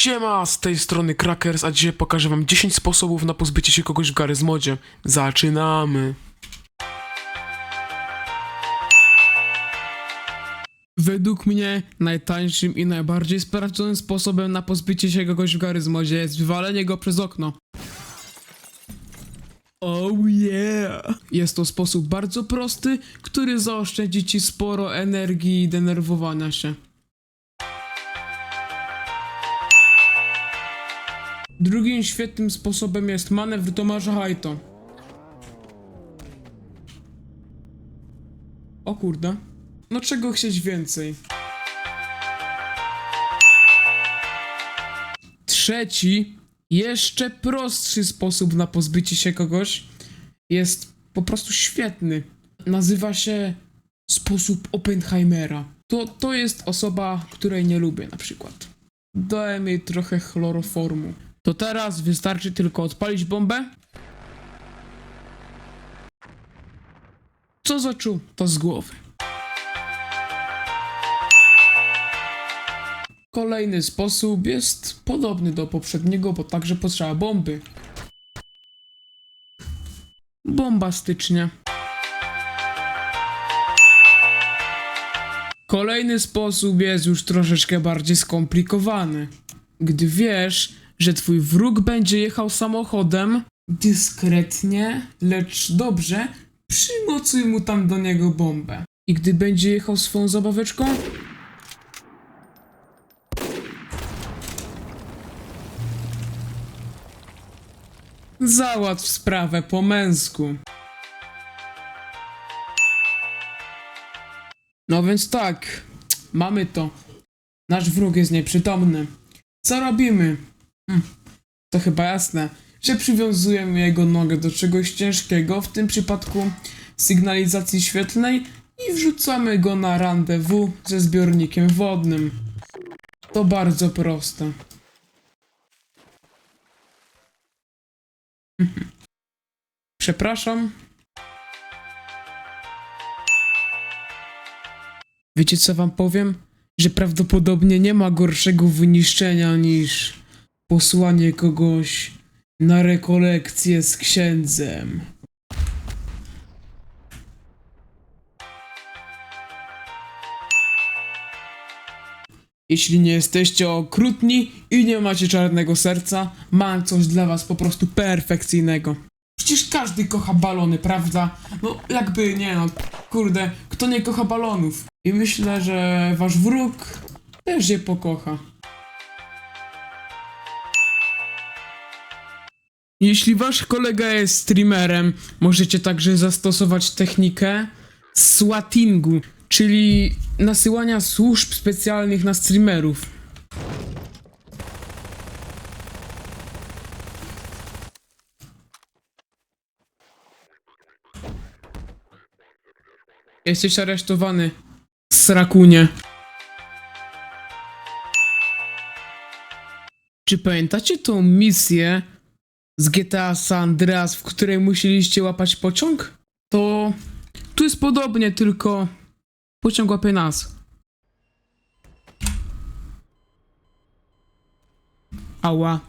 Siema, z tej strony Krakers, a dzisiaj pokażę wam 10 sposobów na pozbycie się kogoś w Garry's Modzie. Zaczynamy! Według mnie najtańszym i najbardziej sprawdzonym sposobem na pozbycie się kogoś w Garry's Modzie jest wywalenie go przez okno. Oh yeah! Jest to sposób bardzo prosty, który zaoszczędzi ci sporo energii i denerwowania się. Drugim świetnym sposobem jest manewr Tomasza Hajto. O kurde. No czego chcieć więcej? Trzeci, jeszcze prostszy sposób na pozbycie się kogoś jest po prostu świetny. Nazywa się sposób Oppenheimera. To, to jest osoba, której nie lubię na przykład. Dałem jej trochę chloroformu. To teraz wystarczy tylko odpalić bombę. Co zaczuł, to z głowy. Kolejny sposób jest podobny do poprzedniego, bo także potrzeba bomby. Bombastycznie. Kolejny sposób jest już troszeczkę bardziej skomplikowany. Gdy wiesz, że twój wróg będzie jechał samochodem, dyskretnie, lecz dobrze, przymocuj mu tam do niego bombę. I gdy będzie jechał swoją zabaweczką, załatw sprawę po męsku. No więc tak, mamy to. Nasz wróg jest nieprzytomny. Co robimy? Hm, to chyba jasne, że przywiązujemy jego nogę do czegoś ciężkiego, w tym przypadku sygnalizacji świetlnej i wrzucamy go na randewu ze zbiornikiem wodnym. To bardzo proste. Przepraszam. Wiecie co wam powiem? Że prawdopodobnie nie ma gorszego wyniszczenia niż posłanie kogoś na rekolekcję z księdzem. Jeśli nie jesteście okrutni i nie macie czarnego serca, mam coś dla was po prostu perfekcyjnego. Przecież każdy kocha balony, prawda? No jakby nie no, kurde, kto nie kocha balonów? I myślę, że wasz wróg też je pokocha. Jeśli wasz kolega jest streamerem, możecie także zastosować technikę swattingu, czyli nasyłania służb specjalnych na streamerów. Jesteś aresztowany, srakunie. Czy pamiętacie tą misję z GTA San Andreas, w której musieliście łapać pociąg? To tu jest podobnie, tylko pociąg łapie nas. Ała.